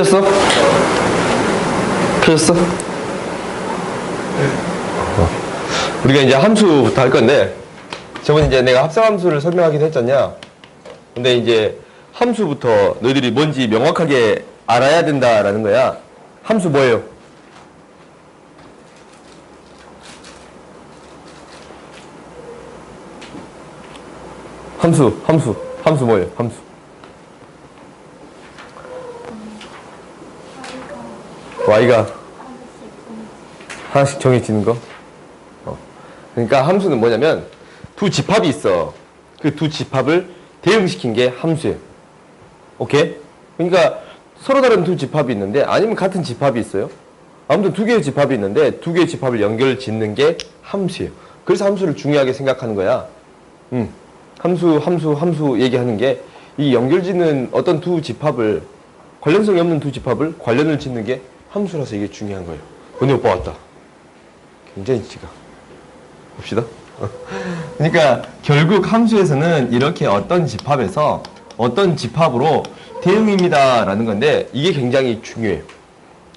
펴졌어? 펴졌어? 어. 우리가 이제 함수부터 할 건데 저번에 이제 내가 합성함수를 설명하긴 했잖냐 근데 이제 함수부터 너희들이 뭔지 명확하게 알아야 된다라는 거야 함수 뭐예요? 함수 함수 함수 뭐예요? 함수 y가 하나씩 정해지는 거. 어. 그러니까 함수는 뭐냐면 두 집합이 있어. 그 두 집합을 대응시킨 게 함수예요. 오케이? 그러니까 서로 다른 두 집합이 있는데 아니면 같은 집합이 있어요. 아무튼 두 개의 집합이 있는데 두 개의 집합을 연결 짓는 게 함수예요. 그래서 함수를 중요하게 생각하는 거야. 음. 함수, 함수, 함수 얘기하는 게 이 연결 짓는 어떤 두 집합을 관련성이 없는 두 집합을 관련을 짓는 게 함수라서 이게 중요한 거예요. 은혜 오빠 왔다. 굉장히 지가. 봅시다. 그러니까 결국 함수에서는 이렇게 어떤 집합에서 어떤 집합으로 대응입니다라는 건데 이게 굉장히 중요해요.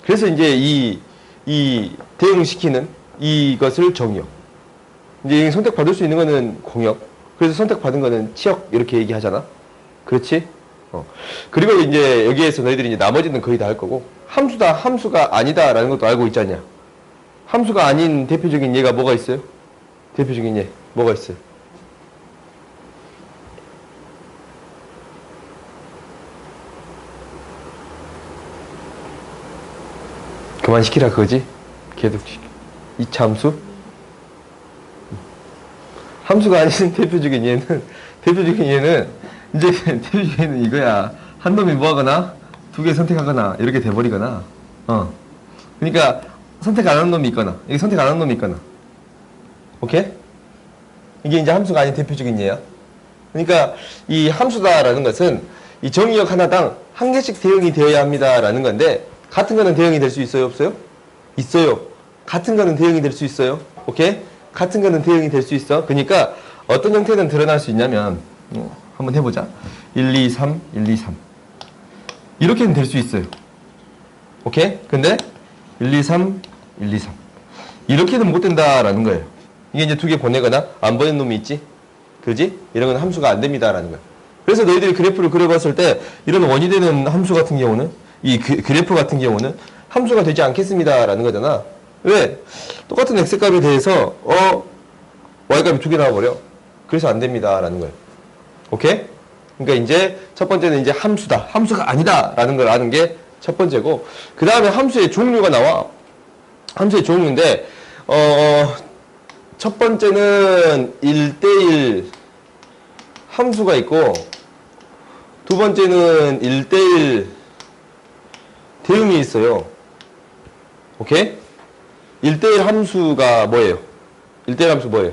그래서 이제 이, 이 대응시키는 이것을 정의역. 이제 선택받을 수 있는 거는 공역. 그래서 선택받은 거는 치역 이렇게 얘기하잖아. 그렇지? 어. 그리고 이제 여기에서 너희들이 이제 나머지는 거의 다 할 거고 함수다 함수가 아니다라는 것도 알고 있잖냐. 함수가 아닌 대표적인 예가 뭐가 있어요? 대표적인 예 뭐가 있어요? 그만 시키라 그거지? 계속 시켜. 이차 함수? 함수가 아닌 대표적인 예는 대표적인 예는 이제 예는 이거야. 한 놈이 뭐 하거나 두 개 선택하거나 이렇게 돼버리거나 어. 그러니까 선택 안 하는 놈이 있거나 이게 선택 안 하는 놈이 있거나 오케이? 이게 이제 함수가 아닌 대표적인 예야. 그러니까 이 함수다라는 것은 이 정의역 하나당 한 개씩 대응이 되어야 합니다라는 건데 같은 거는 대응이 될 수 있어요 없어요? 있어요. 같은 거는 대응이 될 수 있어요. 오케이? 같은 거는 대응이 될 수 있어. 그러니까 어떤 형태는 드러날 수 있냐면 어, 한번 해보자. 1, 2, 3, 1, 2, 3 이렇게는 될 수 있어요. 오케이? 근데 1, 2, 3, 1, 2, 3 이렇게는 못 된다라는 거예요. 이게 이제 두 개 보내거나 안 보낸 놈이 있지? 그지? 이런 건 함수가 안 됩니다라는 거야. 그래서 너희들이 그래프를 그려봤을 때 이런 원이 되는 함수 같은 경우는 이 그, 그래프 같은 경우는 함수가 되지 않겠습니다라는 거잖아. 왜? 똑같은 x값에 대해서 어 y값이 두 개 나와버려. 그래서 안 됩니다라는 거예요. 오케이? 그러니까 이제 첫 번째는 이제 함수다. 함수가 아니다라는 걸 아는 게 첫 번째고 그 다음에 함수의 종류가 나와. 함수의 종류인데 어, 첫 번째는 1대1 함수가 있고 두 번째는 1대1 대응이 있어요. 오케이? 1대1 함수가 뭐예요? 1대1 함수 뭐예요?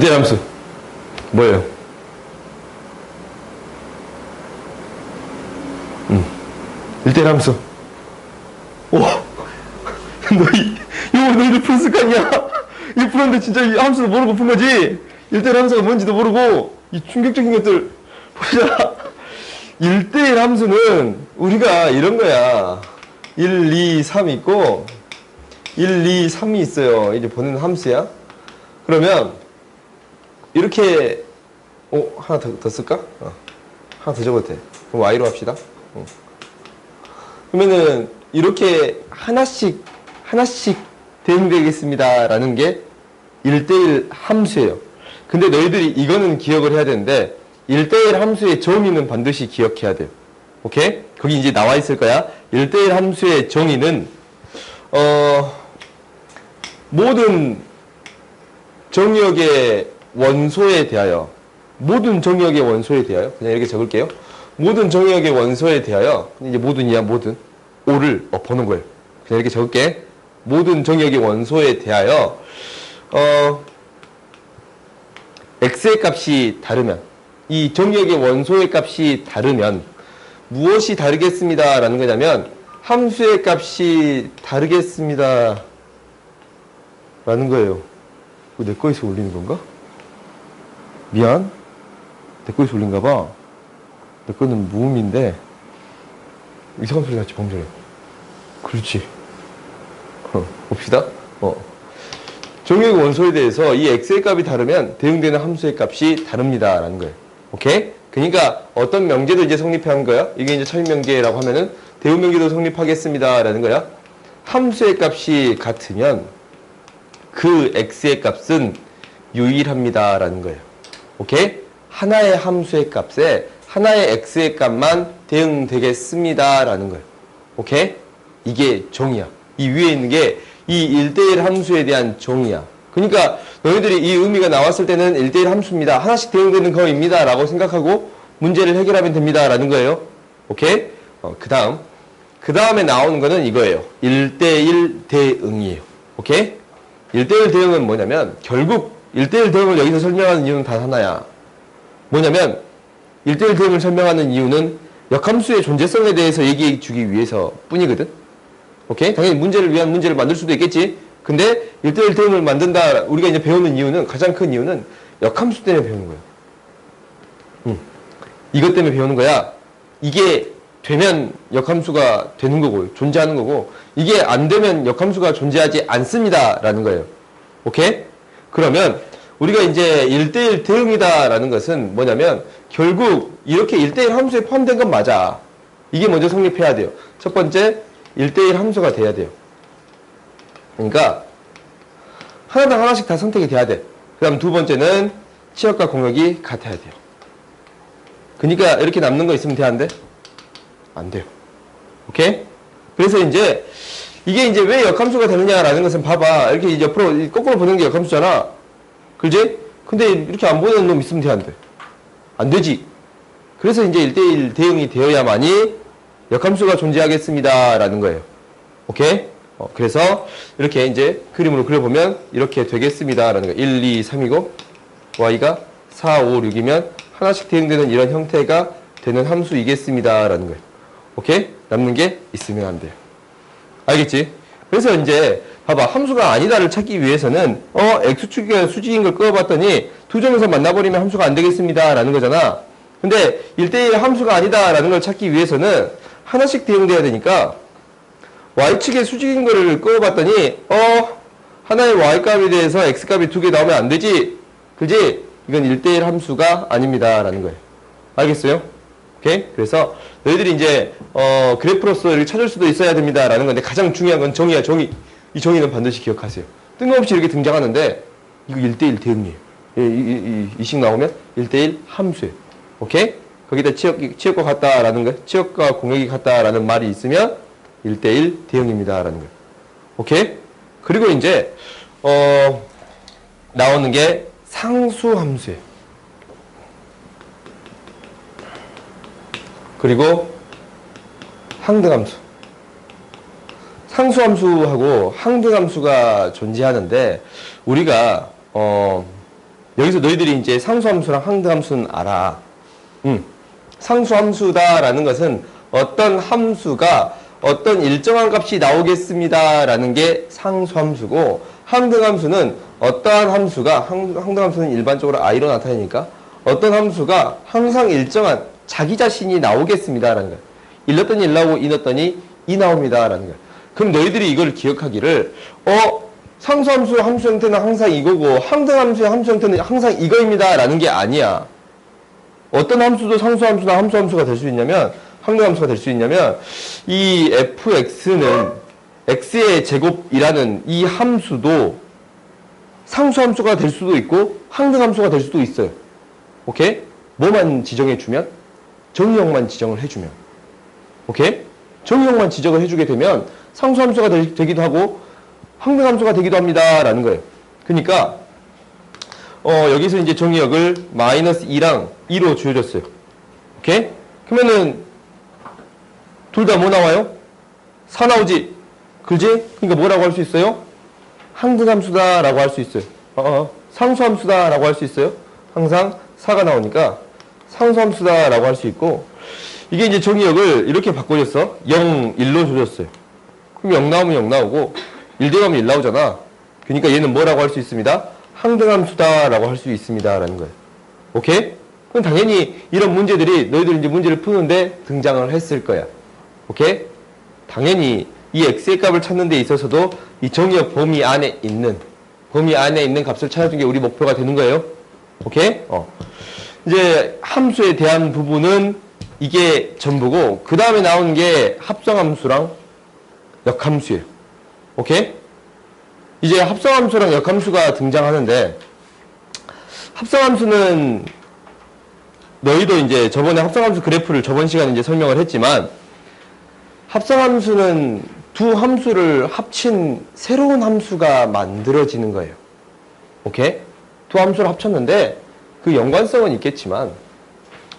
1대1 함수 뭐예요? 음. 1대1 함수 오! 너희 이거 너희들 풀 습관이야? 이거 풀었는데 진짜 이 함수도 모르고 푼 거지? 1대1 함수가 뭔지도 모르고 이 충격적인 것들. 보자. 1대1 함수는 우리가 이런 거야. 1, 2, 3 있고 1, 2, 3이 있어요. 이제 보는 함수야. 그러면 이렇게 어 하나 더, 더 쓸까? 어, 하나 더 적어도 돼. 그럼 y로 합시다. 어. 그러면은 이렇게 하나씩 하나씩 대응되겠습니다 라는 게 1대1 함수예요. 근데 너희들이 이거는 기억을 해야 되는데 1대1 함수의 정의는 반드시 기억해야 돼요. 오케이? 거기 이제 나와 있을 거야. 1대1 함수의 정의는 어 모든 정역의 원소에 대하여 모든 정역의 원소에 대하여 그냥 이렇게 적을게요. 모든 정역의 원소에 대하여 이제 모든이야 모든 오를 어, 보는 거예요. 그냥 이렇게 적을게. 모든 정역의 원소에 대하여 어 x의 값이 다르면 이 정역의 원소의 값이 다르면 무엇이 다르겠습니다 라는 거냐면 함수의 값이 다르겠습니다. 라는 거예요. 내 거에서 올리는 건가? 미안. 내 거에서 올린가 봐. 내 거는 무음인데 이상한 소리 났지 방금 전에. 그렇지. 어, 봅시다. 어. 정의의 원소에 대해서 이 x의 값이 다르면 대응되는 함수의 값이 다릅니다. 라는 거예요. 오케이? 그러니까 어떤 명제도 이제 성립한 거야. 이게 이제 철명제라고 하면은 대응 명제도 성립하겠습니다. 라는 거야. 함수의 값이 같으면 그 x의 값은 유일합니다. 라는 거예요. 오케이? 하나의 함수의 값에 하나의 x의 값만 대응되겠습니다. 라는 거예요. 오케이? 이게 정의야. 이 위에 있는 게 이 1대1 함수에 대한 정의야. 그러니까 너희들이 이 의미가 나왔을 때는 1대1 함수입니다. 하나씩 대응되는 거입니다. 라고 생각하고 문제를 해결하면 됩니다. 라는 거예요. 오케이? 어, 그 다음. 그 다음에 나오는 거는 이거예요. 1대1 대응이에요. 오케이? 1대1 대응은 뭐냐면 결국 1대1 대응을 여기서 설명하는 이유는 단 하나야. 뭐냐면 1대1 대응을 설명하는 이유는 역함수의 존재성에 대해서 얘기해 주기 위해서 뿐이거든. 오케이? 당연히 문제를 위한 문제를 만들 수도 있겠지. 근데 1대1 대응을 만든다. 우리가 이제 배우는 이유는 가장 큰 이유는 역함수 때문에 배우는 거야. 음. 이것 때문에 배우는 거야. 이게 되면 역함수가 되는 거고 존재하는 거고 이게 안 되면 역함수가 존재하지 않습니다라는 거예요. 오케이? 그러면 우리가 이제 1대1 대응이다라는 것은 뭐냐면 결국 이렇게 1대1 함수에 포함된 건 맞아. 이게 먼저 성립해야 돼요. 첫 번째 1대1 함수가 돼야 돼요. 그러니까 하나당 하나씩 다 선택이 돼야 돼. 그 다음 두 번째는 치역과 공역이 같아야 돼요. 그러니까 이렇게 남는 거 있으면 돼, 안 돼? 안 돼요. 오케이? 그래서 이제 이게 이제 왜 역함수가 되느냐라는 것은 봐봐. 이렇게 이제 옆으로 거꾸로 보는 게 역함수잖아. 그지? 근데 이렇게 안 보는 놈 있으면 돼, 안 돼? 안 되지. 그래서 이제 1대1 대응이 되어야만이 역함수가 존재하겠습니다. 라는 거예요. 오케이? 어, 그래서 이렇게 이제 그림으로 그려보면 이렇게 되겠습니다. 라는 거예요. 1, 2, 3이고 y가 4, 5, 6이면 하나씩 대응되는 이런 형태가 되는 함수이겠습니다. 라는 거예요. 오케이? 남는 게 있으면 안 돼요. 알겠지? 그래서 이제 봐봐 함수가 아니다를 찾기 위해서는 어 x축이 수직인 걸 끄어봤더니 두 점에서 만나버리면 함수가 안 되겠습니다. 라는 거잖아. 근데 1대1 함수가 아니다 라는 걸 찾기 위해서는 하나씩 대응돼야 되니까 y축의 수직인 거를 끄어봤더니 어 하나의 y값에 대해서 x값이 두 개 나오면 안 되지 그지? 이건 1대1 함수가 아닙니다 라는 거예요 알겠어요? 오케이? 그래서 너희들이 이제 어 그래프로서 이렇게 찾을 수도 있어야 됩니다 라는 건데 가장 중요한 건 정의야 정의 이 정의는 반드시 기억하세요 뜬금없이 이렇게 등장하는데 이거 1대1 대응이에요 이, 이, 이, 이식 나오면 1대1 함수예요 오케이? 거기다 치역, 치역과 같다라는 거, 치역과 공역이 같다라는 말이 있으면 1대1 대응입니다라는 거예요. 오케이? 그리고 이제, 어, 나오는 게 상수 함수예요. 그리고 항등함수. 상수함수하고 항등함수가 존재하는데, 우리가, 어, 여기서 너희들이 이제 상수함수랑 항등함수는 알아. 음. 상수함수다라는 것은 어떤 함수가 어떤 일정한 값이 나오겠습니다라는 게 상수함수고 항등함수는 어떠한 함수가 항, 항등함수는 일반적으로 i로 나타내니까 어떤 함수가 항상 일정한 자기 자신이 나오겠습니다라는 거예요. 1 넣었더니 1 나오고 2 넣었더니 2 나옵니다라는 거예요. 그럼 너희들이 이걸 기억하기를 어 상수함수의 함수 형태는 항상 이거고 항등함수의 함수 형태는 항상 이거입니다라는 게 아니야. 어떤 함수도 상수함수나 함수함수가 될 수 있냐면 항등함수가 될 수 있냐면 이 fx는 x의 제곱이라는 이 함수도 상수함수가 될 수도 있고 항등함수가 될 수도 있어요. 오케이? 뭐만 지정해 주면 정의형만 지정을 해주면 오케이? 정의형만 지정을 해주게 되면 상수함수가 되, 되기도 하고 항등함수가 되기도 합니다. 라는 거예요. 그러니까 어, 여기서 이제 정의역을 마이너스 2랑 2로 주어졌어요. 오케이? 그러면은, 둘 다 뭐 나와요? 4 나오지? 그지? 그러니까 뭐라고 할 수 있어요? 항등함수다 라고 할 수 있어요. 어, 어, 상수함수다 라고 할 수 있어요. 항상 4가 나오니까 상수함수다라고 할 수 있고, 이게 이제 정의역을 이렇게 바꿔줬어. 0, 1로 줘줬어요. 그럼 0 나오면 0 나오고, 1 대가면 1 나오잖아. 그러니까 얘는 뭐라고 할 수 있습니다? 항등함수다라고 할 수 있습니다라는 거예요. 오케이? 그럼 당연히 이런 문제들이 너희들 이제 문제를 푸는데 등장을 했을 거야. 오케이? 당연히 이 x의 값을 찾는 데 있어서도 이 정의역 범위 안에 있는 범위 안에 있는 값을 찾아주는 게 우리 목표가 되는 거예요. 오케이? 어. 이제 함수에 대한 부분은 이게 전부고 그 다음에 나오는 게 합성함수랑 역함수예요. 오케이? 이제 합성함수랑 역함수가 등장하는데 합성함수는 너희도 이제 저번에 합성함수 그래프를 저번 시간에 이제 설명을 했지만 합성함수는 두 함수를 합친 새로운 함수가 만들어지는 거예요. 오케이? 두 함수를 합쳤는데 그 연관성은 있겠지만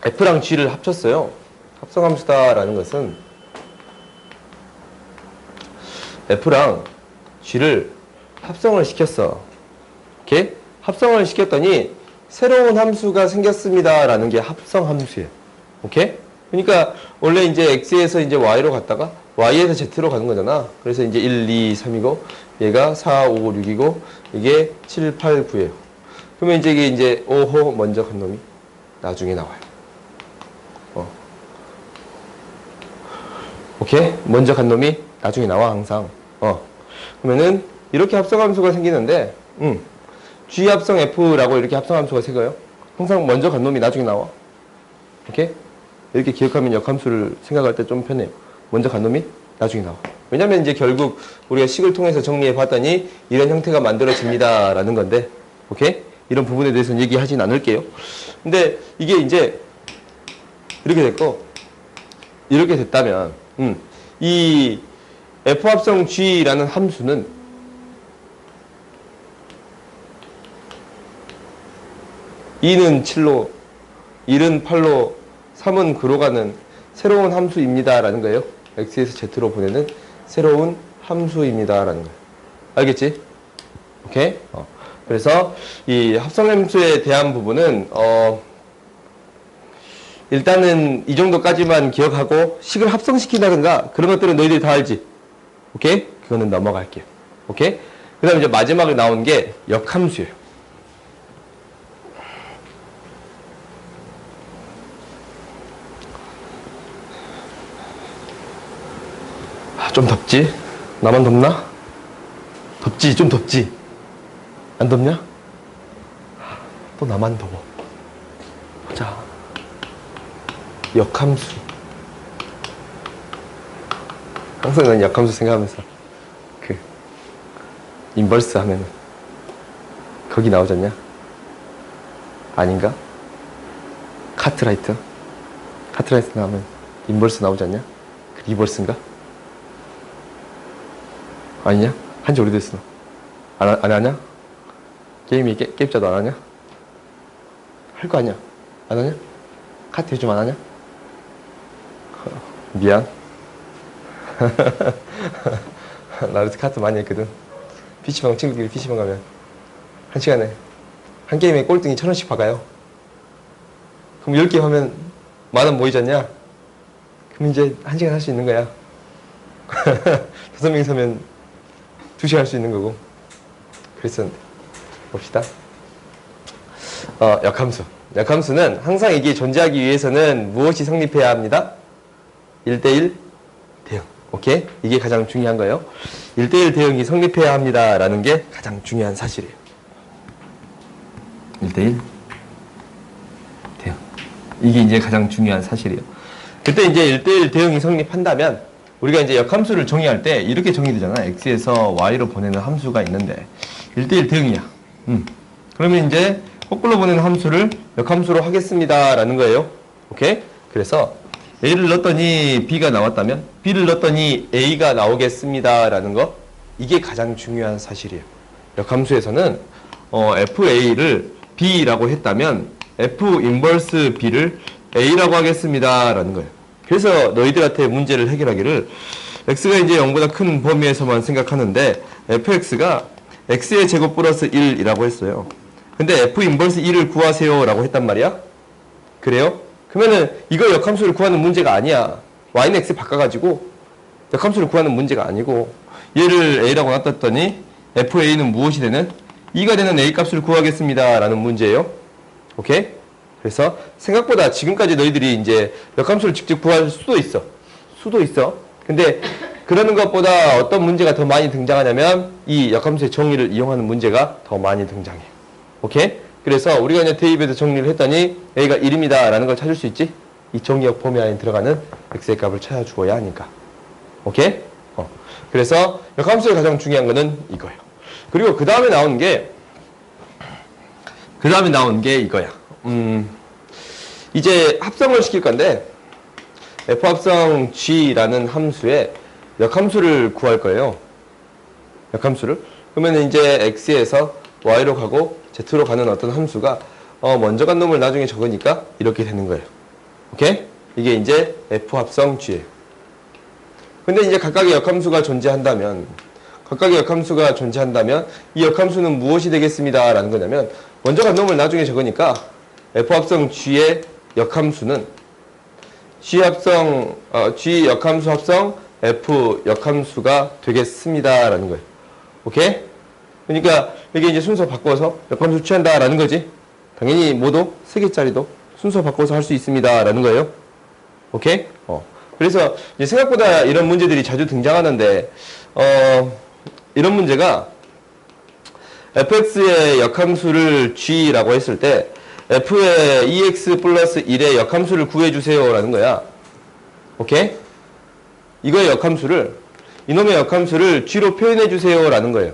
f랑 g를 합쳤어요. 합성함수다라는 것은 f랑 g를 합성을 시켰어. 오케이? 합성을 시켰더니 새로운 함수가 생겼습니다라는 게 합성 함수예요. 오케이? 그러니까 원래 이제 x에서 이제 y로 갔다가 y에서 z로 가는 거잖아. 그래서 이제 1, 2, 3이고 얘가 4, 5, 6이고 이게 7, 8, 9예요. 그러면 이제 이게 이제 5호 먼저 간 놈이 나중에 나와요. 어. 오케이? 먼저 간 놈이 나중에 나와 항상. 어. 그러면은 이렇게 합성함수가 생기는데 음. G 합성 F라고 이렇게 합성함수가 생겨요. 항상 먼저 간 놈이 나중에 나와. 오케이? 이렇게 기억하면 역함수를 생각할 때 좀 편해요. 먼저 간 놈이 나중에 나와. 왜냐면 이제 결국 우리가 식을 통해서 정리해 봤더니 이런 형태가 만들어집니다라는 건데, 오케이? 이런 부분에 대해서는 얘기하진 않을게요. 근데 이게 이제 이렇게 됐고, 이렇게 됐다면, 음, 이 F 합성 G라는 함수는 이는 7로, 1은 8로, 3은 9로 가는 새로운 함수입니다 라는 거예요. x에서 z로 보내는 새로운 함수입니다 라는 거예요. 알겠지? 오케이? 어. 그래서 이 합성함수에 대한 부분은 어 일단은 이 정도까지만 기억하고 식을 합성시킨다든가 그런 것들은 너희들이 다 알지? 오케이? 그거는 넘어갈게요. 오케이? 그 다음에 이제 마지막에 나온 게 역함수예요. 아, 좀 덥지? 나만 덥나? 덥지? 좀 덥지? 안 덥냐? 또 나만 더워. 보자. 역함수. 항상 난 역함수 생각하면서 그 인버스 하면은 거기 나오지 않냐? 아닌가? 카트라이트? 카트라이트 나오면 인버스 나오지 않냐? 그 리버스인가? 아니냐? 한지 오래됐어. 안, 하- 안 하냐? 게임이 게, 게임 자도 안 하냐? 할 거 아니야? 안 하냐? 카트 요즘 안 하냐? 어, 미안. 나 요새 카트 많이 했거든. PC방 친구들이 PC방 가면 한 시간에 한 게임에 꼴등이 천 원씩 박아요. 그럼 열 게임 하면 만 원 모이지 않냐? 그럼 이제 한 시간 할 수 있는 거야. 다섯 명이 서면 두 시간 할 수 있는 거고. 그랬었는데. 봅시다. 어, 역함수. 역함수는 항상 이게 존재하기 위해서는 무엇이 성립해야 합니다? 1대1 대응. 오케이? 이게 가장 중요한 거예요. 1대1 대응이 성립해야 합니다. 라는 게 가장 중요한 사실이에요. 1대1 대응. 이게 이제 가장 중요한 사실이에요. 그때 이제 1대1 대응이 성립한다면 우리가 이제 역함수를 정의할 때 이렇게 정의되잖아. x에서 y로 보내는 함수가 있는데 1대1 대응이야. 음. 그러면 이제 거꾸로 보내는 함수를 역함수로 하겠습니다. 라는 거예요. 오케이? 그래서 a를 넣었더니 b가 나왔다면 b를 넣었더니 a가 나오겠습니다. 라는 거. 이게 가장 중요한 사실이에요. 역함수에서는 어, fa를 b라고 했다면 f 인버스 b를 a라고 하겠습니다. 라는 거예요. 그래서 너희들한테 문제를 해결하기를 x가 이제 0보다 큰 범위에서만 생각하는데 fx가 x의 제곱 플러스 1이라고 했어요. 근데 f 인버스 1을 구하세요 라고 했단 말이야. 그래요? 그러면은 이거 역함수를 구하는 문제가 아니야. y는 x 바꿔가지고 역함수를 구하는 문제가 아니고 얘를 a라고 놔뒀더니 FA는 무엇이 되는? 2가 되는 A 값을 구하겠습니다. 라는 문제예요. 오케이? 그래서 생각보다 지금까지 너희들이 이제 역함수를 직접 구할 수도 있어. 수도 있어. 근데 그러는 것보다 어떤 문제가 더 많이 등장하냐면 이 역함수의 정의를 이용하는 문제가 더 많이 등장해. 오케이? 그래서 우리가 이제 대입에서 정리를 했더니 A가 1입니다. 라는 걸 찾을 수 있지? 이 정의역 범위 안에 들어가는 X의 값을 찾아주어야 하니까. 오케이? 어. 그래서 역함수의 가장 중요한 거는 이거예요. 그리고 그 다음에 나온 게, 그 다음에 나온 게 이거야. 음, 이제 합성을 시킬 건데, F합성 G라는 함수에 역함수를 구할 거예요. 역함수를. 그러면 이제 X에서 Y로 가고 Z로 가는 어떤 함수가 어, 먼저 간 놈을 나중에 적으니까 이렇게 되는 거예요. 오케이? 이게 이제 F합성 G예요. 근데 이제 각각의 역함수가 존재한다면 각각의 역함수가 존재한다면 이 역함수는 무엇이 되겠습니다. 라는 거냐면 먼저 간 놈을 나중에 적으니까 F합성 G의 역함수는 G 합성 어, G 역함수 합성 F 역함수가 되겠습니다. 라는 거예요. 오케이? 그러니까 이게 이제 순서 바꿔서 역함수 취한다라는 거지. 당연히 모두 세 개짜리도 순서 바꿔서 할 수 있습니다. 라는 거예요. 오케이? 어. 그래서 이제 생각보다 이런 문제들이 자주 등장하는데, 어, 이런 문제가 fx의 역함수를 g라고 했을 때 f의 2x 플러스 1의 역함수를 구해주세요 라는 거야. 오케이? 이거의 역함수를, 이놈의 역함수를 g로 표현해 주세요 라는 거예요.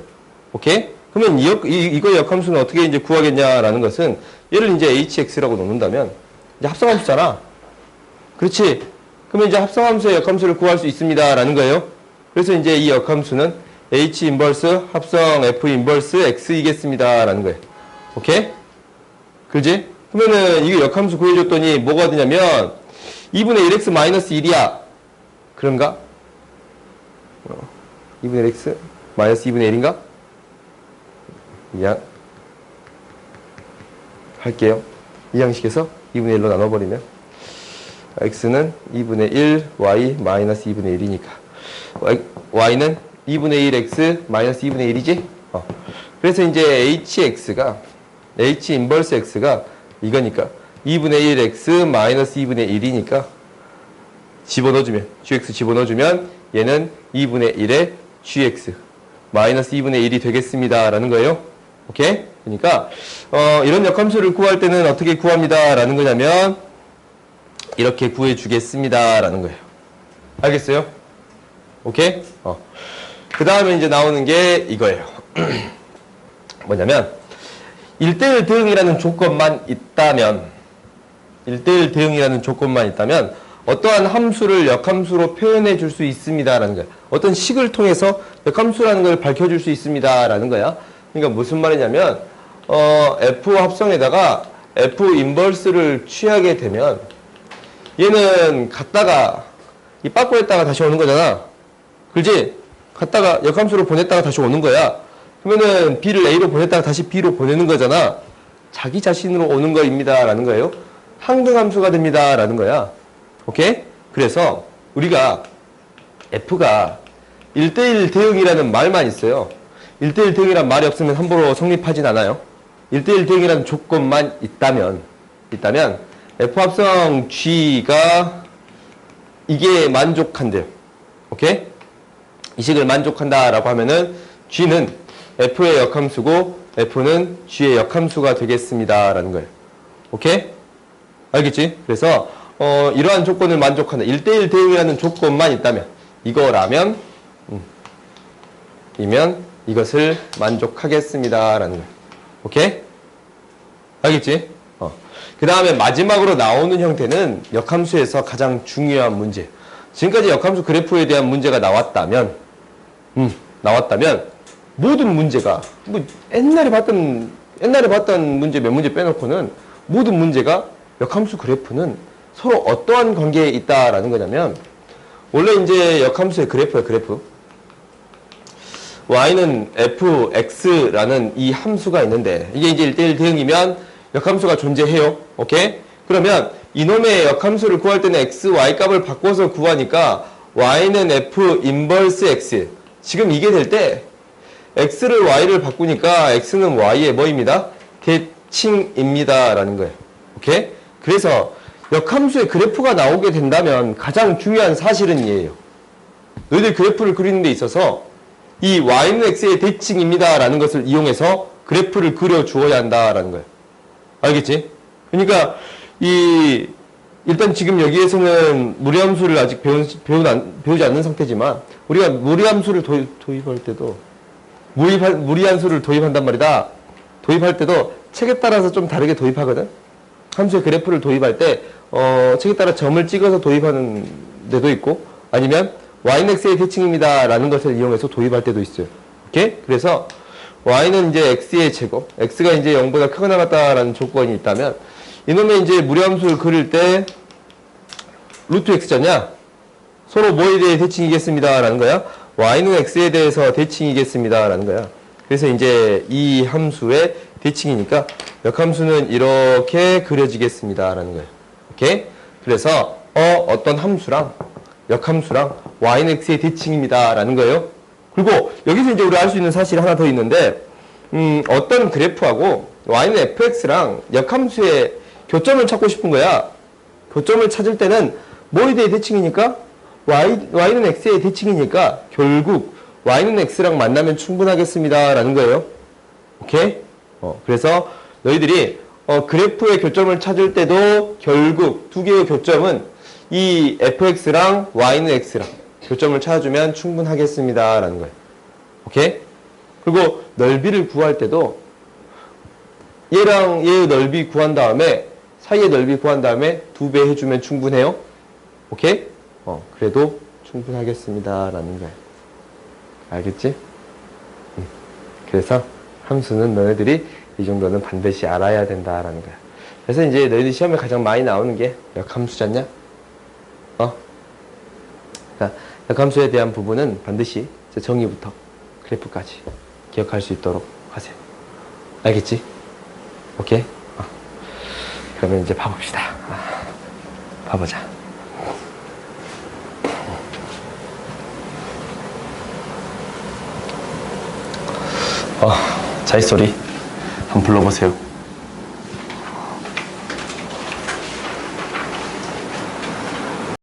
오케이? 그러면 이, 역, 이, 이거의 역함수는 어떻게 이제 구하겠냐라는 것은 얘를 이제 hx라고 놓는다면 이제 합성함수잖아. 그렇지? 그러면 이제 합성함수의 역함수를 구할 수 있습니다라는 거예요. 그래서 이제 이 역함수는 h 인버스 합성 f 인버스 x이겠습니다라는 거예요. 오케이? 그지? 그러면은 이게 역함수 구해줬더니 뭐가 되냐면 2분의 1x 마이너스 1이야. 그런가? 어, 2분의 1x 마이너스 2분의 1인가? 미안. 할게요. 이 양식에서 2분의 1로 나눠버리면 x는 2분의 1, y 마이너스 2분의 1이니까 y는 2분의 1 x 마이너스 2분의 1이지? 어. 그래서 이제 hx가 h 인버스 x가 이거니까 2분의 1 x 마이너스 2분의 1이니까 집어넣어주면 gx 집어넣어주면 얘는 2분의 1의 gx 마이너스 2분의 1이 되겠습니다 라는 거예요 오케이? 그러니까 어, 이런 역함수를 구할 때는 어떻게 구합니다 라는 거냐면 이렇게 구해주겠습니다 라는 거예요 알겠어요? 오케이? 어. 그 다음에 이제 나오는 게 이거예요 뭐냐면 1대1 대응이라는 조건만 있다면 1대1 대응이라는 조건만 있다면 어떠한 함수를 역함수로 표현해 줄 수 있습니다라는 거야. 어떤 식을 통해서 역함수라는 걸 밝혀 줄 수 있습니다라는 거야. 그러니까 무슨 말이냐면 어, F 합성에다가 F 인버스를 취하게 되면 얘는 갔다가 이 빠꾸했다가 다시 오는 거잖아. 그지? 갔다가 역함수로 보냈다가 다시 오는 거야. 그러면은 B를 A로 보냈다가 다시 B로 보내는 거잖아. 자기 자신으로 오는 거입니다라는 거예요. 항등함수가 됩니다라는 거야. 오케이? 그래서 우리가 F가 1대1 대응이라는 말만 있어요. 1대1 대응이란 말이 없으면 함부로 성립하진 않아요. 1대1 대응이라는 조건만 있다면, 있다면, F 합성 G가 이게 만족한대요. 오케이? 이 식을 만족한다라고 하면은 G는 F의 역함수고 F는 G의 역함수가 되겠습니다라는 거예요. 오케이? 알겠지? 그래서 어, 이러한 조건을 만족하는 1대1 대응이라는 조건만 있다면 이거라면 음, 이면 이것을 만족하겠습니다 라는 거예요. 오케이? 알겠지? 어. 그 다음에 마지막으로 나오는 형태는 역함수에서 가장 중요한 문제. 지금까지 역함수 그래프에 대한 문제가 나왔다면, 음, 나왔다면 모든 문제가 뭐 옛날에 봤던 옛날에 봤던 문제 몇 문제 빼놓고는 모든 문제가 역함수 그래프는 서로 어떠한 관계에 있다라는 거냐면 원래 이제 역함수의 그래프야 그래프 y는 fx라는 이 함수가 있는데 이게 이제 1대1 대응이면 역함수가 존재해요 오케이 그러면 이놈의 역함수를 구할 때는 x, y 값을 바꿔서 구하니까 y는 f 인버스 x 지금 이게 될 때 x를 y를 바꾸니까 x는 y의 뭐입니다? 대칭입니다. 라는 거예요. 오케이? 그래서 역함수의 그래프가 나오게 된다면 가장 중요한 사실은 이에요. 너희들 그래프를 그리는 데 있어서 이 y는 x의 대칭입니다. 라는 것을 이용해서 그래프를 그려 주어야 한다라는 거예요. 알겠지? 그러니까 이 일단 지금 여기에서는 무리함수를 아직 배운, 배운 안- 배우지 않는 상태지만 우리가 무리함수를 도입, 도입할 때도 무리할, 무리함수를 도입한단 말이다. 도입할 때도 책에 따라서 좀 다르게 도입하거든. 함수의 그래프를 도입할 때 어, 책에 따라 점을 찍어서 도입하는 데도 있고 아니면 y는 x의 대칭입니다 라는 것을 이용해서 도입할 때도 있어요. 오케이? 그래서 y는 이제 x의 제곱, x가 이제 0보다 크거나 같다라는 조건이 있다면 이놈의 이제 무리함수를 그릴 때 루트 x잖냐? 서로 뭐에 대해 대칭이겠습니다 라는 거야. y는 x에 대해서 대칭이겠습니다 라는 거야. 그래서 이제 이 함수의 대칭이니까 역함수는 이렇게 그려지겠습니다 라는 거예요. 오케이? 그래서 어 어떤 함수랑 역함수랑 y는 x의 대칭입니다 라는 거예요. 그리고 여기서 이제 우리 알 수 있는 사실이 하나 더 있는데 음, 어떤 그래프하고 y는 fx랑 역함수의 교점을 찾고 싶은 거야. 교점을 찾을 때는 뭐에 대해 대칭이니까 y, y는 x의 대칭이니까 결국 y는 x랑 만나면 충분하겠습니다 라는 거예요. 오케이? 어, 그래서 너희들이 어, 그래프의 교점을 찾을 때도 결국 두 개의 교점은 이 fx랑 y는 x랑 교점을 찾아주면 충분하겠습니다 라는 거예요. 오케이? 그리고 넓이를 구할 때도 얘랑 얘의 넓이 구한 다음에 사이의 넓이 구한 다음에 두 배 해주면 충분해요. 오케이? 어, 그래도 충분하겠습니다. 라는 거예요. 알겠지? 음. 그래서 함수는 너희들이 이 정도는 반드시 알아야 된다라는 거야. 그래서 이제 너희들 시험에 가장 많이 나오는 게 역함수잖냐? 어? 자, 역함수에 대한 부분은 반드시 정의부터 그래프까지 기억할 수 있도록 하세요. 알겠지? 오케이? 어. 그러면 이제 봐봅시다. 아, 봐보자. 어, 자이 소리 한번 불러보세요.